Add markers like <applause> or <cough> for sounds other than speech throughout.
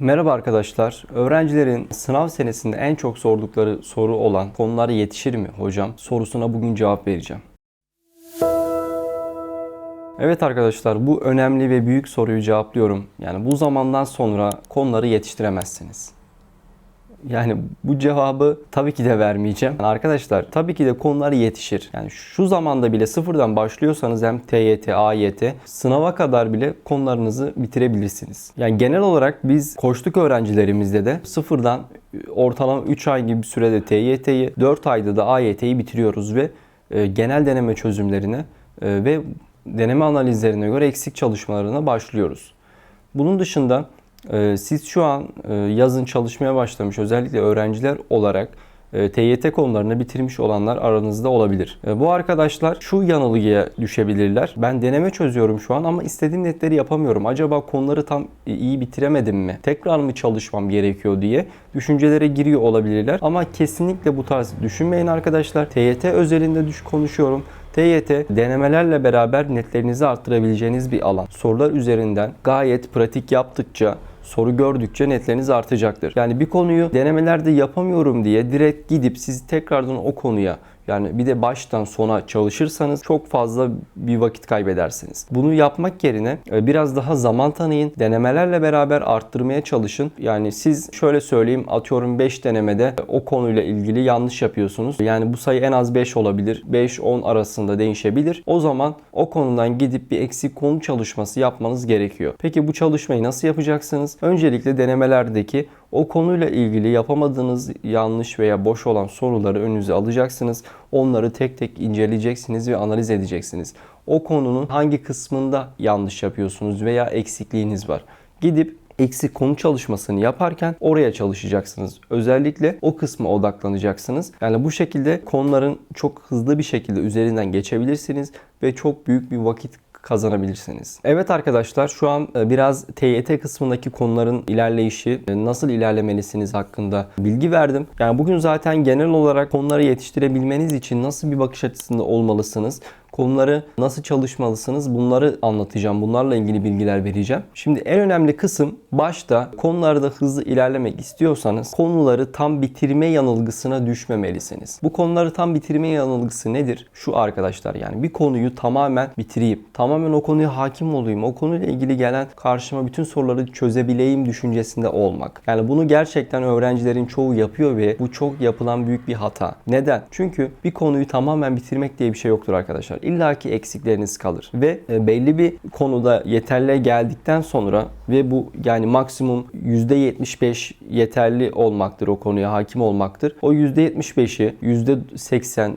Merhaba arkadaşlar. Öğrencilerin sınav senesinde en çok sordukları soru olan konulara yetişir mi hocam sorusuna bugün cevap vereceğim. Evet arkadaşlar bu önemli ve büyük soruyu cevaplıyorum. Yani bu zamandan sonra konuları yetiştiremezsiniz. Yani bu cevabı tabii ki de vermeyeceğim. Yani arkadaşlar tabii ki de konular yetişir. Yani şu zamanda bile sıfırdan başlıyorsanız hem TYT, AYT sınava kadar bile konularınızı bitirebilirsiniz. Yani genel olarak biz koçluk öğrencilerimizde de sıfırdan ortalama 3 ay gibi bir sürede TYT'yi, 4 ayda da AYT'yi bitiriyoruz ve e, genel deneme çözümlerine e, ve deneme analizlerine göre eksik çalışmalarına başlıyoruz. Bunun dışında Siz şu an e, yazın çalışmaya başlamış özellikle öğrenciler olarak e, TYT konularını bitirmiş olanlar aranızda olabilir. E, Bu arkadaşlar şu yanılgıya düşebilirler. Ben deneme çözüyorum şu an ama istediğim netleri yapamıyorum. Acaba konuları tam iyi bitiremedim mi? Tekrar mı çalışmam gerekiyor diye düşüncelere giriyor olabilirler. Ama kesinlikle bu tarz düşünmeyin arkadaşlar. TYT özelinde düş konuşuyorum. TYT denemelerle beraber netlerinizi arttırabileceğiniz bir alan. Sorular üzerinden gayet pratik yaptıkça soru gördükçe netleriniz artacaktır. Yani bir konuyu denemelerde yapamıyorum diye direkt gidip siz tekrardan o konuya yani bir de baştan sona çalışırsanız çok fazla bir vakit kaybedersiniz. Bunu yapmak yerine e, biraz daha zaman tanıyın. Denemelerle beraber arttırmaya çalışın. Yani siz şöyle söyleyeyim atıyorum 5 denemede o konuyla ilgili yanlış yapıyorsunuz. Yani bu sayı en az 5 olabilir. 5-10 arasında değişebilir. O zaman o konudan gidip bir eksik konu çalışması yapmanız gerekiyor. Peki bu çalışmayı nasıl yapacaksınız? Öncelikle denemelerdeki o konuyla ilgili yapamadığınız yanlış veya boş olan soruları önünüze alacaksınız. Onları tek tek inceleyeceksiniz ve analiz edeceksiniz. O konunun hangi kısmında yanlış yapıyorsunuz veya eksikliğiniz var. Gidip eksik konu çalışmasını yaparken oraya çalışacaksınız. Özellikle o kısma odaklanacaksınız. Yani bu şekilde konuların çok hızlı bir şekilde üzerinden geçebilirsiniz ve çok büyük bir vakit kazanabilirsiniz. Evet arkadaşlar şu an e, biraz TYT kısmındaki konuların ilerleyişi, e, nasıl ilerlemelisiniz hakkında bilgi verdim. Yani bugün zaten genel olarak konuları yetiştirebilmeniz için nasıl bir bakış açısında olmalısınız? Konuları nasıl çalışmalısınız bunları anlatacağım. Bunlarla ilgili bilgiler vereceğim. Şimdi en önemli kısım başta konularda hızlı ilerlemek istiyorsanız konuları tam bitirme yanılgısına düşmemelisiniz. Bu konuları tam bitirme yanılgısı nedir? Şu arkadaşlar yani bir konuyu tamamen bitireyim. Tamamen o konuya hakim olayım. O konuyla ilgili gelen karşıma bütün soruları çözebileyim düşüncesinde olmak. Yani bunu gerçekten öğrencilerin çoğu yapıyor ve bu çok yapılan büyük bir hata. Neden? Çünkü bir konuyu tamamen bitirmek diye bir şey yoktur arkadaşlar illaki eksikleriniz kalır. Ve e, belli bir konuda yeterli geldikten sonra ve bu yani maksimum %75 yeterli olmaktır o konuya hakim olmaktır. O %75'i %80,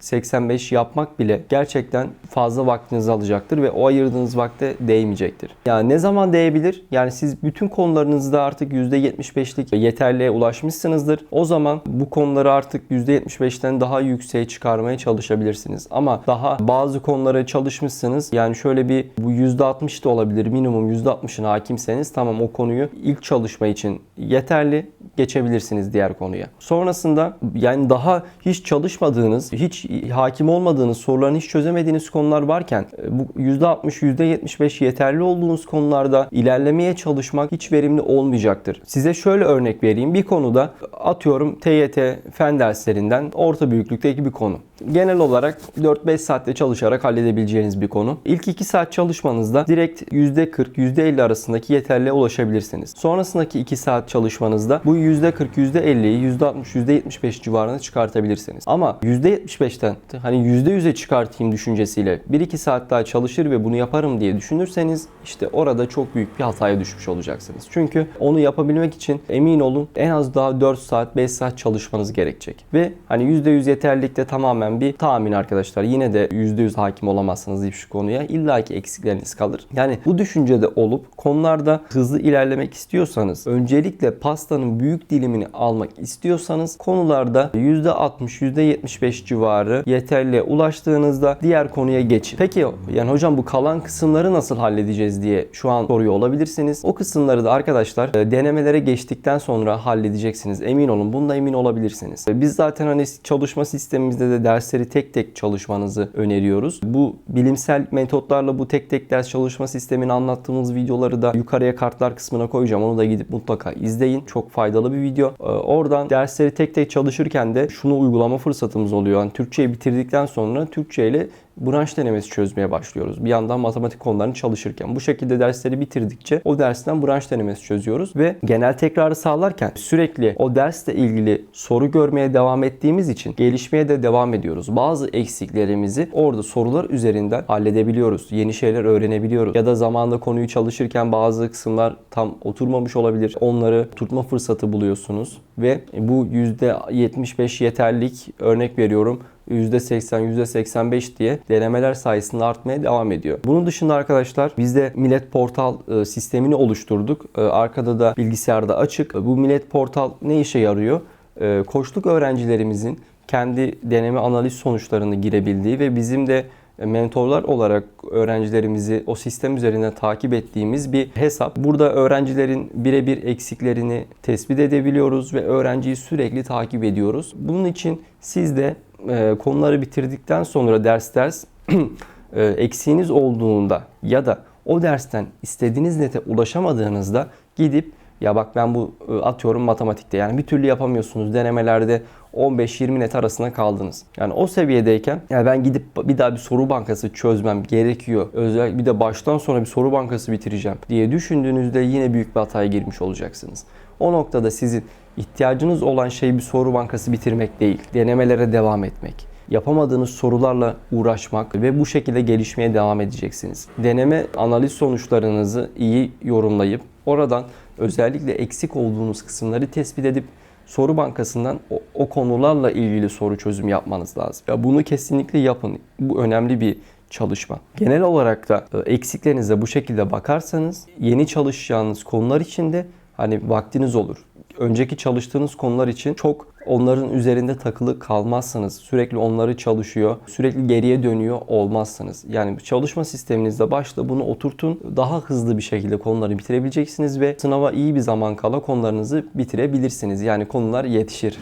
%85 yapmak bile gerçekten fazla vaktinizi alacaktır ve o ayırdığınız vakte değmeyecektir. Yani ne zaman değebilir? Yani siz bütün konularınızda artık %75'lik yeterliğe ulaşmışsınızdır. O zaman bu konuları artık %75'ten daha yükseğe çıkarmaya çalışabilirsiniz. Ama daha bazı konulara çalışmışsınız. Yani şöyle bir bu %60 da olabilir. Minimum %60'ına hakimseniz tamam o konuyu ilk çalışma için yeterli geçebilirsiniz diğer konuya. Sonrasında yani daha hiç çalışmadığınız, hiç hakim olmadığınız, sorularını hiç çözemediğiniz konular varken e, bu %60, %75 yeterli olduğunuz konularda ilerlemeye çalışmak hiç verimli olmayacaktır. Size şöyle örnek vereyim. Bir konuda atıyorum TYT fen derslerinden orta büyüklükteki bir konu. Genel olarak 4-5 saatte çalışarak halledebileceğiniz bir konu. İlk 2 saat çalışmanızda direkt %40, %50 arasındaki yeterliğe ulaşabilirsiniz. Sonrasındaki 2 saat çalışmanızda bu %40, %50'yi %60, %75 civarına çıkartabilirsiniz. Ama %75'ten hani %100'e çıkartayım düşüncesiyle 1-2 saat daha çalışır ve bunu yaparım diye düşünürseniz işte orada çok büyük bir hataya düşmüş olacaksınız. Çünkü onu yapabilmek için emin olun en az daha 4 saat 5 saat çalışmanız gerekecek. Ve hani %100 yeterlilikte tamamen bir tahmin arkadaşlar. Yine de %100 hakim olamazsınız şu konuya. İlla ki eksikleriniz kalır. Yani bu düşüncede olup konularda hızlı ilerlemek istiyorsanız öncelikle pastanın büyük dilimini almak istiyorsanız konularda %60 %75 civarı yeterliğe ulaştığınızda diğer konuya geçin. Peki yani hocam bu kalan kısımları nasıl halledeceğiz diye şu an soruyor olabilirsiniz. O kısımları da arkadaşlar e, denemelere geçtikten sonra halledeceksiniz. Emin olun bunda emin olabilirsiniz. E, biz zaten hani çalışma sistemimizde de ders dersleri tek tek çalışmanızı öneriyoruz. Bu bilimsel metotlarla bu tek tek ders çalışma sistemini anlattığımız videoları da yukarıya kartlar kısmına koyacağım. Onu da gidip mutlaka izleyin. Çok faydalı bir video. Ee, oradan dersleri tek tek çalışırken de şunu uygulama fırsatımız oluyor. Yani Türkçeyi bitirdikten sonra Türkçe ile branş denemesi çözmeye başlıyoruz. Bir yandan matematik konularını çalışırken. Bu şekilde dersleri bitirdikçe o dersten branş denemesi çözüyoruz ve genel tekrarı sağlarken sürekli o dersle ilgili soru görmeye devam ettiğimiz için gelişmeye de devam ediyoruz. Bazı eksiklerimizi orada sorular üzerinden halledebiliyoruz. Yeni şeyler öğrenebiliyoruz. Ya da zamanında konuyu çalışırken bazı kısımlar tam oturmamış olabilir. Onları tutma fırsatı buluyorsunuz ve bu %75 yeterlik örnek veriyorum %80, %85 diye denemeler sayesinde artmaya devam ediyor. Bunun dışında arkadaşlar biz de Millet Portal e, sistemini oluşturduk. E, Arkada da bilgisayarda açık. Bu Millet Portal ne işe yarıyor? E, Koçluk öğrencilerimizin kendi deneme analiz sonuçlarını girebildiği ve bizim de mentorlar olarak öğrencilerimizi o sistem üzerinden takip ettiğimiz bir hesap. Burada öğrencilerin birebir eksiklerini tespit edebiliyoruz ve öğrenciyi sürekli takip ediyoruz. Bunun için siz de e, konuları bitirdikten sonra ders ders <clears throat> e, eksiğiniz olduğunda ya da o dersten istediğiniz nete ulaşamadığınızda gidip ya bak ben bu e, atıyorum matematikte yani bir türlü yapamıyorsunuz denemelerde 15-20 net arasında kaldınız. Yani o seviyedeyken yani ben gidip bir daha bir soru bankası çözmem gerekiyor. Özellikle bir de baştan sonra bir soru bankası bitireceğim diye düşündüğünüzde yine büyük bir hataya girmiş olacaksınız. O noktada sizin ihtiyacınız olan şey bir soru bankası bitirmek değil. Denemelere devam etmek yapamadığınız sorularla uğraşmak ve bu şekilde gelişmeye devam edeceksiniz. Deneme analiz sonuçlarınızı iyi yorumlayıp oradan özellikle eksik olduğunuz kısımları tespit edip soru bankasından o, o konularla ilgili soru çözüm yapmanız lazım. Ya bunu kesinlikle yapın. Bu önemli bir çalışma. Genel olarak da e, eksiklerinize bu şekilde bakarsanız yeni çalışacağınız konular için de hani vaktiniz olur. Önceki çalıştığınız konular için çok onların üzerinde takılı kalmazsanız, sürekli onları çalışıyor, sürekli geriye dönüyor olmazsanız. Yani çalışma sisteminizde başta bunu oturtun. Daha hızlı bir şekilde konuları bitirebileceksiniz ve sınava iyi bir zaman kala konularınızı bitirebilirsiniz. Yani konular yetişir.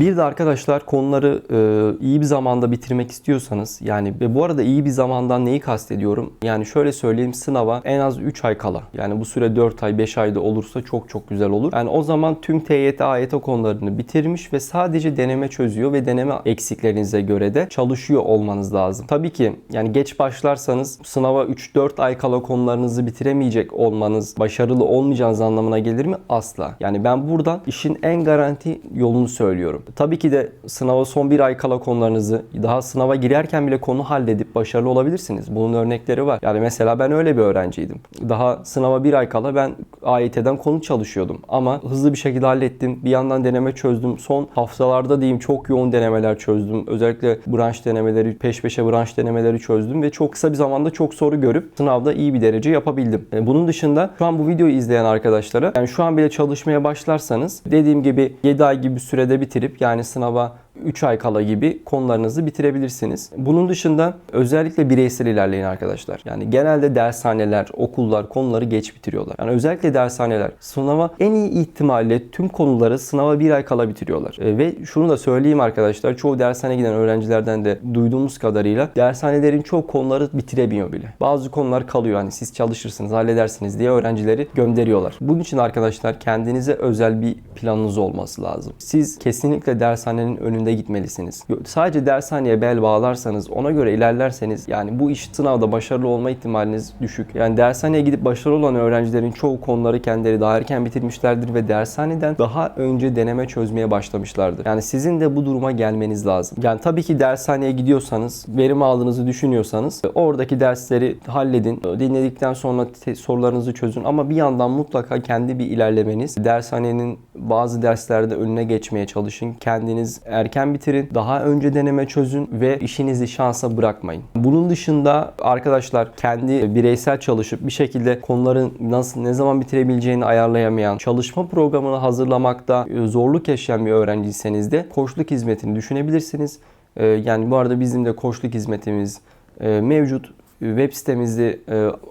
Bir de arkadaşlar konuları e, iyi bir zamanda bitirmek istiyorsanız yani ve bu arada iyi bir zamandan neyi kastediyorum? Yani şöyle söyleyeyim sınava en az 3 ay kala. Yani bu süre 4 ay 5 ayda olursa çok çok güzel olur. Yani o zaman tüm TYT, AYT konularını bitirmiş ve sadece deneme çözüyor ve deneme eksiklerinize göre de çalışıyor olmanız lazım. Tabii ki yani geç başlarsanız sınava 3-4 ay kala konularınızı bitiremeyecek olmanız başarılı olmayacağınız anlamına gelir mi? Asla. Yani ben buradan işin en garanti yolunu söylüyorum. Tabii ki de sınava son bir ay kala konularınızı daha sınava girerken bile konu halledip başarılı olabilirsiniz. Bunun örnekleri var. Yani mesela ben öyle bir öğrenciydim. Daha sınava bir ay kala ben AYT'den konu çalışıyordum. Ama hızlı bir şekilde hallettim. Bir yandan deneme çözdüm. Son haftalarda diyeyim çok yoğun denemeler çözdüm. Özellikle branş denemeleri, peş peşe branş denemeleri çözdüm ve çok kısa bir zamanda çok soru görüp sınavda iyi bir derece yapabildim. E, Bunun dışında şu an bu videoyu izleyen arkadaşlara yani şu an bile çalışmaya başlarsanız dediğim gibi 7 ay gibi sürede bitirip yani sınava 3 ay kala gibi konularınızı bitirebilirsiniz. Bunun dışında özellikle bireysel ilerleyin arkadaşlar. Yani genelde dershaneler, okullar konuları geç bitiriyorlar. Yani özellikle dershaneler sınava en iyi ihtimalle tüm konuları sınava bir ay kala bitiriyorlar. E, ve şunu da söyleyeyim arkadaşlar. Çoğu dershaneye giden öğrencilerden de duyduğumuz kadarıyla dershanelerin çoğu konuları bitiremiyor bile. Bazı konular kalıyor. Hani siz çalışırsınız, halledersiniz diye öğrencileri gönderiyorlar. Bunun için arkadaşlar kendinize özel bir planınız olması lazım. Siz kesinlikle dershanenin önünde gitmelisiniz. Sadece dershaneye bel bağlarsanız, ona göre ilerlerseniz yani bu iş sınavda başarılı olma ihtimaliniz düşük. Yani dershaneye gidip başarılı olan öğrencilerin çoğu konuları kendileri daha erken bitirmişlerdir ve dershaneden daha önce deneme çözmeye başlamışlardır. Yani sizin de bu duruma gelmeniz lazım. Yani tabii ki dershaneye gidiyorsanız, verim aldığınızı düşünüyorsanız oradaki dersleri halledin. Dinledikten sonra sorularınızı çözün ama bir yandan mutlaka kendi bir ilerlemeniz, dershanenin bazı derslerde önüne geçmeye çalışın. Kendiniz erken bitirin, daha önce deneme çözün ve işinizi şansa bırakmayın. Bunun dışında arkadaşlar kendi bireysel çalışıp bir şekilde konuların nasıl ne zaman bitirebileceğini ayarlayamayan, çalışma programını hazırlamakta e, zorluk yaşayan bir öğrenciyseniz de koçluk hizmetini düşünebilirsiniz. E, Yani bu arada bizim de koçluk hizmetimiz e, mevcut. Web sitemizi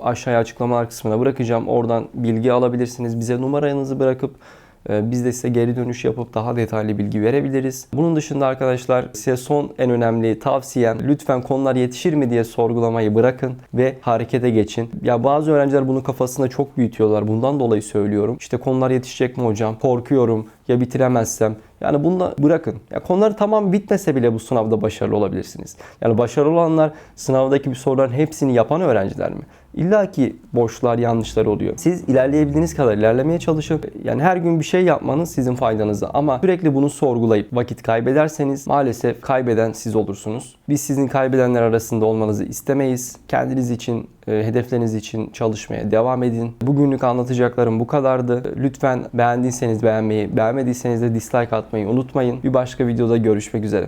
aşağıya açıklamalar kısmına bırakacağım. Oradan bilgi alabilirsiniz. Bize numaranızı bırakıp Biz de size geri dönüş yapıp daha detaylı bilgi verebiliriz. Bunun dışında arkadaşlar size son en önemli tavsiyem lütfen konular yetişir mi diye sorgulamayı bırakın ve harekete geçin. Ya bazı öğrenciler bunu kafasında çok büyütüyorlar. Bundan dolayı söylüyorum. İşte konular yetişecek mi hocam? Korkuyorum. Ya bitiremezsem? Yani bunu da bırakın. Ya konuları tamam bitmese bile bu sınavda başarılı olabilirsiniz. Yani başarılı olanlar sınavdaki bir soruların hepsini yapan öğrenciler mi? İlla ki boşlar, yanlışlar oluyor. Siz ilerleyebildiğiniz kadar ilerlemeye çalışın. Yani her gün bir şey yapmanız sizin faydanıza. Ama sürekli bunu sorgulayıp vakit kaybederseniz maalesef kaybeden siz olursunuz. Biz sizin kaybedenler arasında olmanızı istemeyiz. Kendiniz için, e, hedefleriniz için çalışmaya devam edin. Bugünlük anlatacaklarım bu kadardı. Lütfen beğendiyseniz beğenmeyi, beğenmediyseniz de dislike atmayı unutmayın. Bir başka videoda görüşmek üzere.